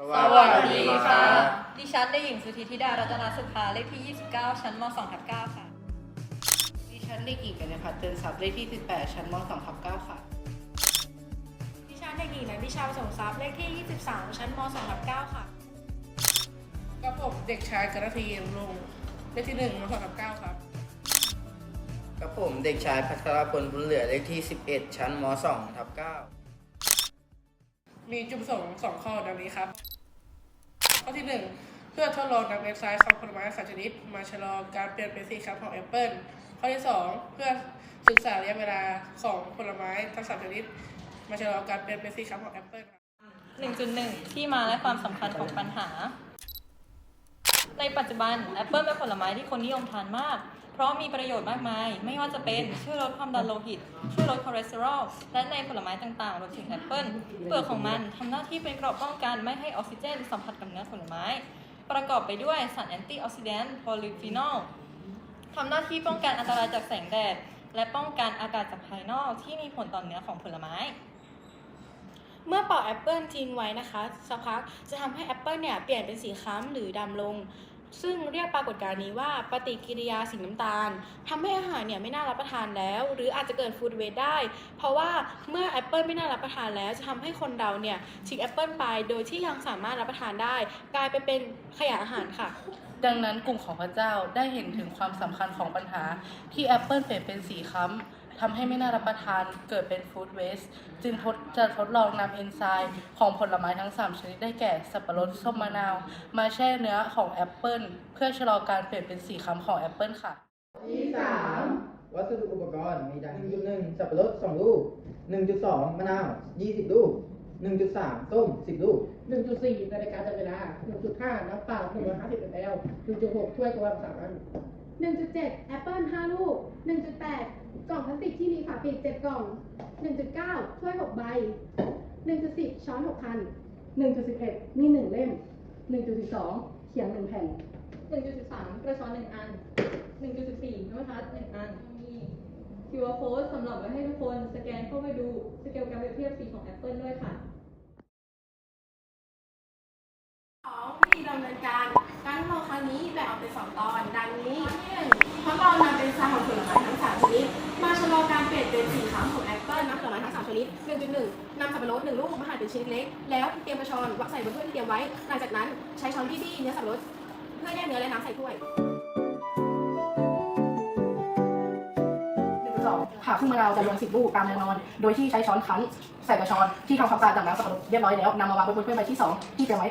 สวัสดีค่ะ ดิฉันได้หญิงสุธิธิดา รัตนสุภา เลขที่ 29 ชั้นม 2 ทับ9ค่ะ ดิฉันเด็กหญิงกันนะคะเตือนศัพท์เลขที่ 18 ชั้นม 2 ทับ9ค่ะ ดิฉันเด็กหญิงนันทิชาประสงทรัพย์เลขที่ 23 ชั้นม 2 ทับ9ค่ะ กับผมเด็กชายกรทียมลงเลขที่1ม 2 ทับ9ครับ กับผมเด็กชายพัทรพลบุญเหลือเลขที่ 11 ชั้นม 2 ทับ9 มีจุดประสงค์สองข้อดังนี้ครับ ข้อที่1เพื่อทดลองนำเอนไซม์ของผลไม้สามชนิด มาชะลอการเปลี่ยนเป็นสีขาวของแอปเปิลข้อที่2เพื่อศึกษาระยะเวลาของผลไม้ทั้งสามชนิด มาชะลอการเปลี่ยนเป็นสีขาวของแอปเปิล1.1 ที่มาและความสำคัญของปัญหา ในปัจจุบันแอปเปิลเป็นผลไม้ที่คนนิยมทานมาก เพราะมีประโยชน์มากมาย ไม่ว่าจะเป็นช่วยลดความดันโลหิต ช่วยลดคอเลสเตอรอล และในผลไม้ต่างๆรวมถึงแอปเปิลเปลือกของมันทำหน้าที่เป็นเกราะป้องกันไม่ให้ออกซิเจนสัมผัสกับเนื้อผลไม้ ประกอบไปด้วยสารแอนตี้ออกซิแดนต์โพลีฟีนอลทำหน้าที่ป้องกันอันตรายจากแสงแดด และป้องกันอากาศจากภายนอกที่มีผลต่อเนื้อของผลไม้เมื่อปอกแอปเปิลทิ้งไว้นะคะสักพักจะทำให้แอปเปิลเนี่ยเปลี่ยนเป็นสีคล้ำหรือดำลง ซึ่งเรียกปรากฏการณ์นี้ว่าปฏิกิริยาสีน้ำตาลทำให้อาหารเนี่ยไม่น่ารับประทานแล้ว หรืออาจจะเกิดฟูดเวสได้ เพราะว่าเมื่อแอปเปิลไม่น่ารับประทานแล้ว จะทำให้คนเราเนี่ยทิ้งแอปเปิลไปโดยที่ยังสามารถรับประทานได้ กลายไปเป็นขยะอาหารค่ะ ดังนั้นกลุ่มของพระเจ้าได้เห็นถึงความสำคัญของปัญหาที่แอปเปิลเปลี่ยนเป็นสีค้ำ ทำให้ไม่น่ารับประทานเกิดเป็นฟู้ดเวสต์จึงทดจะทดลองนำเอนไซม์ของผลไม้ทั้ง 3 ชนิดได้แก่สับปะรดส้มมะนาว มาแช่เนื้อของแอปเปิลเพื่อชะลอการเปลี่ยนเป็นสีค้ำของแอปเปิลค่ะ ที่สามวัสดุอุปกรณ์มีดังนี้หนึ่งสับปะรดสองลูกหนึ่งจุดสองมะนาวยี่สิบลูกหนึ่งจุดสามส้มสิบลูก1.4นาฬิกาจับเวลา1.5น้ำเปล่า150 ml 1.6ถ้วยกวางสามอัน 1.7แอปเปิล5ลูก 1.8 กล่องพลาสติกที่มีฝาปิด 7 กล่อง 1.9ถ้วย 6 ใบ 1.10 ช้อน 6 คัน 1.11 มี 1 เล่ม 1.12 เขียง 1 แผ่น 1.13 กระชอน1อัน 1.14น้ำมันทัด1อัน มี QR code สำหรับไว้ให้ทุกคนสแกนเข้าไปดู สเกลการเปรียบเทียบสีของแอปเปิลด้วยค่ะของวิธีดำเนินการ องครั้งนี้แบ่งออกเป็นสองตอน ดังนี้ที่หนึ่งทดลองนำเป็นซาของผลไม้ทั้งสามชนิด มาชะลอการเปลี่ยนเป็นสีขาวของแอปเปิ้ลน้ำผลไม้ทั้งสามชนิด1.1นึ่งนำสับปะรดหนึ่งลูกมาหั่นเป็นชิ้นเล็ก แล้วเตรียมกระชอนวางใส่บนถ้วยที่เตรียมไว้ หลังจากนั้นใช้ช้อนที่บี้เนื้อสับปะรดเพื่อแยกเนื้อและน้ำใส่ถ้วยผ่าครึ่งมะนาวจำนวน10ลูกตามแนวนอน โดยที่ใช้ช้อนคั้นใส่กระชอนที่ทำความสะอาดจากน้ำสับปะรดเรียบร้อยแล้วนำมาวางบนถ้วยใบที่2ที่เตรียมไว้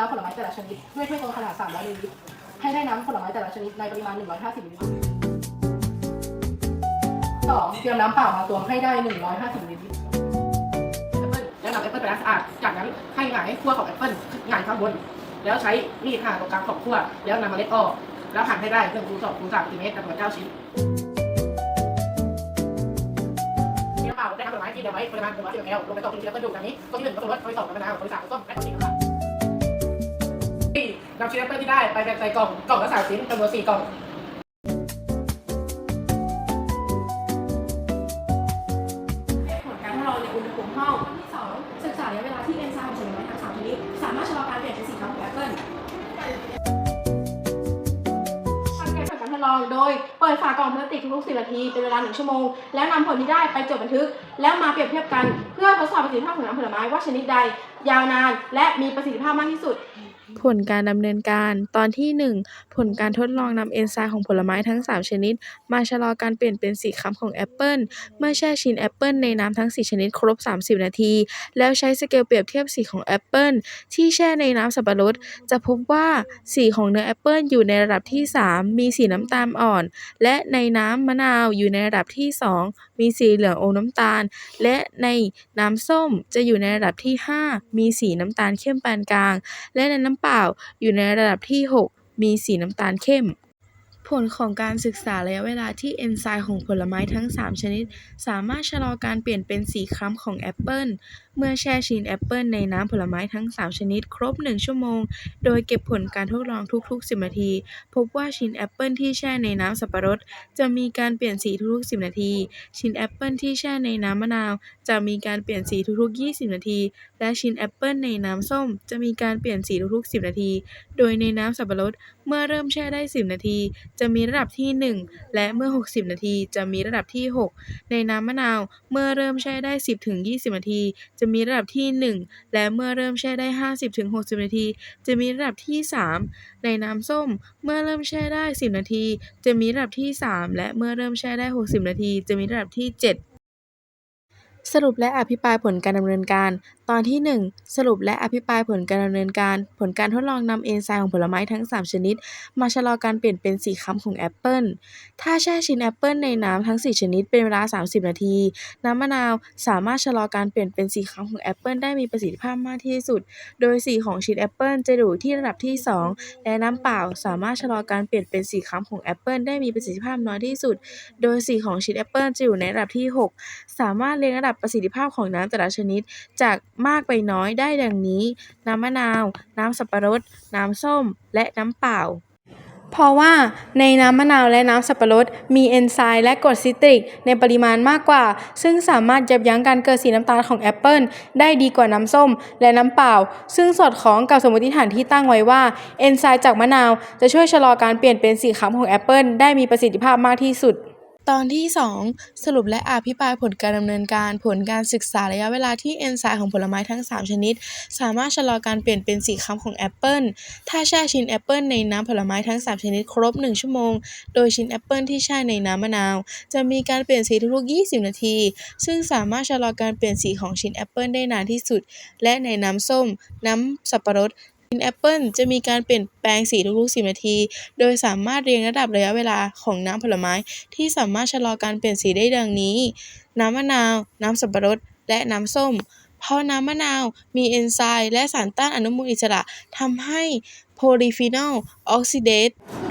น้ำผลไม้แต่ละชนิดด้วยถ้วยตวงขนาด 300มิลลิลิตรให้ได้น้ำผลไม้แต่ละชนิดในปริมาณ 150มิลลิลิตรสองเตรียมน้ำเปล่ามาตวงให้ได้ 150มิลลิลิตรแอปเปิ้ลแล้วนำแอปเปิ้ลไปล้างสะอาด จากนั้นให้หงายขั้วของแอปเปิ้ลหงายข้างบน แล้วใช้มีดผ่าตรงกลางของขั้วแล้วนำเมล็ดออก แล้วหั่นให้ได้1คูณ2คูณ3ซนติเมตรจำนวน9ชิ้นเตรียมเปล่าได้ทำผลไม้ที่เดียวไว้ปริมาณ100 ml ลงไปต่อทีละกระดูดังนี้ข้อที่1ก็คือรสข้อที่2ก็มะนาวข้อที่3ก็ส้มและข้อที่4ก็ค่ะสี่ นำชิ้นแอปเปิลที่ได้ไปแบ่งใส่กล่องกล่องละสามชิ้นจำนวน4กล่องผลการทดลองในอุณหภูมิห้องข้อที่สองศึกษาระยะเวลาที่เอนไซม์ของผลไม้ทั้งสามชนิดสามารถชะลอการเปลี่ยนเป็นสีขาวของแอปเปิลทำการผลการทดลองโดยเปิดฝากล่องพลาสติกทุกๆ10นาทีเป็นเวลา 1 ชั่วโมง แล้วนำผลที่ได้ไปจดบันทึก แล้วมาเปรียบเทียบกัน เพื่อทดสอบประสิทธิภาพของน้ำผลไม้ว่าชนิดใด ยาวนาน และมีประสิทธิภาพมากที่สุด ผลการดำเนินการ ตอนที่ 1 ผลการทดลองนำเอนไซม์ของผลไม้ทั้ง 3 ชนิด มาชะลอการเปลี่ยนเป็นสีคล้ำของแอปเปิลเมื่อแช่ชิ้นแอปเปิลในน้ำทั้ง 4 ชนิดครบ 30 นาที แล้วใช้สเกลเปรียบเทียบสีของแอปเปิลที่แช่ในน้ำสับปะรด จะพบว่าสีของเนื้อแอปเปิลอยู่ในระดับที่ 3 มีสีน้ำตาลอ่อน และในน้ำมะนาวอยู่ในระดับที่ 2 มีสีเหลืองอมน้ำตาล และในน้ำส้มจะอยู่ในระดับที่ 5 มีสีน้ำตาลเข้มปานกลาง และในน้ำเปล่าอยู่ในระดับที่ 6 มีสีน้ำตาลเข้ม ผลของการศึกษาระยะเวลาที่เอนไซม์ของผลไม้ทั้ง 3 ชนิด สามารถชะลอการเปลี่ยนเป็นสีคล้ำของแอปเปิลเมื่อแช่ชินแอปเปิลในน้ำผลไม้ทั้ง 3 ชนิด ครบ 1 ชั่วโมง โดยเก็บผลการทดลองทุก ๆ 10 นาที พบว่าชินแอปเปิลที่แช่ในน้ำสับปะรด จะมีการเปลี่ยนสีทุกๆ 10 นาทีชินแอปเปิลที่แช่ในน้ำมะนาว จะมีการเปลี่ยนสีทุกๆ 20 นาที และชินแอปเปิลในน้ำส้ม จะมีการเปลี่ยนสีทุกๆ 10 นาที โดยในน้ำสับปะรดเมื่อเริ่มแช่ได้ 10 นาที จะมีระดับที่ 1 และเมื่อ 60 นาที จะมีระดับที่ 6 ในน้ำมะนาว เมื่อเริ่มแช่ได้ 10ถึง20 นาที จะมีระดับที่ 1 และเมื่อเริ่มแช่ได้ 50ถึง60 นาที จะมีระดับที่ 3 ในน้ำส้ม เมื่อเริ่มแช่ได้ 10 นาที จะมีระดับที่ 3 และเมื่อเริ่มแช่ได้ 60 นาที จะมีระดับที่ 7 สรุปและอภิปรายผลการดำเนินการ ตอนที่ 1 สรุปและอภิปรายผลการดำเนินการ ผลการทดลองนำเอนไซม์ของผลไม้ทั้ง 3 ชนิด มาชะลอการเปลี่ยนเป็นสีค้ำของแอปเปิลถ้าแช่ชิ้นแอปเปิลในน้ำทั้ง 4 ชนิดเป็นเวลา 30 นาที น้ำมะนาวสามารถชะลอการเปลี่ยนเป็นสีค้ำของแอปเปิลได้มีประสิทธิภาพมากที่สุด โดยสีของชิ้นแอปเปิลจะอยู่ที่ระดับที่ 2 และน้ำเปล่าสามารถชะลอการเปลี่ยนเป็นสีค้ำของแอปเปิลได้มีประสิทธิภาพน้อยที่สุด โดยสีของชิ้นแอปเปิลจะอยู่ในระดับที่ 6 สามารถเรียงระดับประสิทธิภาพของน้ำแต่ละชนิด จากมากไปน้อยได้ดังนี้ น้ำมะนาว น้ำสับปะรด น้ำส้ม และน้ำเปล่าเพราะว่าในน้ำมะนาวและน้ำสับปะรด มีเอนไซม์และกรดซิตริก ในปริมาณมากกว่า ซึ่งสามารถยับยั้งการเกิดสีน้ำตาลของแอปเปิลได้ดีกว่าน้ำส้ม และน้ำเปล่า ซึ่งสอดคล้องกับสมมติฐานที่ตั้งไว้ว่าเอนไซม์จากมะนาว จะช่วยชะลอการเปลี่ยนเป็นสีคล้ำของแอปเปิลได้มีประสิทธิภาพมากที่สุด ตอนที่ 2 สรุปและอภิปรายผลการดำเนินการผลการศึกษาระยะเวลาที่เอนไซม์ของผลไม้ทั้ง 3 ชนิด สามารถชะลอการเปลี่ยนเป็นสีคล้ำของแอปเปิลถ้าแช่ชิ้นแอปเปิลในน้ำผลไม้ทั้ง 3 ชนิดครบ 1 ชั่วโมง โดยชิ้นแอปเปิลที่แช่ในน้ำมะนาว จะมีการเปลี่ยนสีทุกๆ 20 นาที ซึ่งสามารถชะลอการเปลี่ยนสีของชิ้นแอปเปิลได้นานที่สุด และในน้ำส้ม น้ำสับปะรด นแอปเปิลจะมีการเปลี่ยนแปลงสีทุกๆ 10 นาที โดยสามารถเรียงระดับระยะเวลาของน้ำผลไม้ ที่สามารถชะลอการเปลี่ยนสีได้ดังนี้ น้ำมะนาว น้ำสับปะรด และน้ำส้ม เพราะน้ำมะนาวมีเอนไซม์และสารต้านอนุมูลอิสระทำให้โพลีฟีนอลออกซิเดต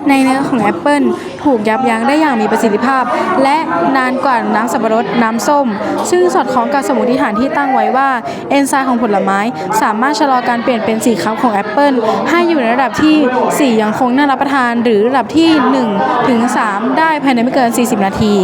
ในเนื้อของแอปเปิลถูกยับยั้งได้อย่างมีประสิทธิภาพ และนานกว่าน้ำสับปะรดน้ำส้ม ซึ่งสอดคล้องกับสมมติฐานที่ตั้งไว้ว่าเอนไซม์ของผลไม้สามารถชะลอการเปลี่ยนเป็นสีคล้ำของแอปเปิลให้อยู่ในระดับที่ 4 ยังคงน่ารับประทาน หรือระดับที่1ถึง3ได้ภายในไม่เกิน 40 นาที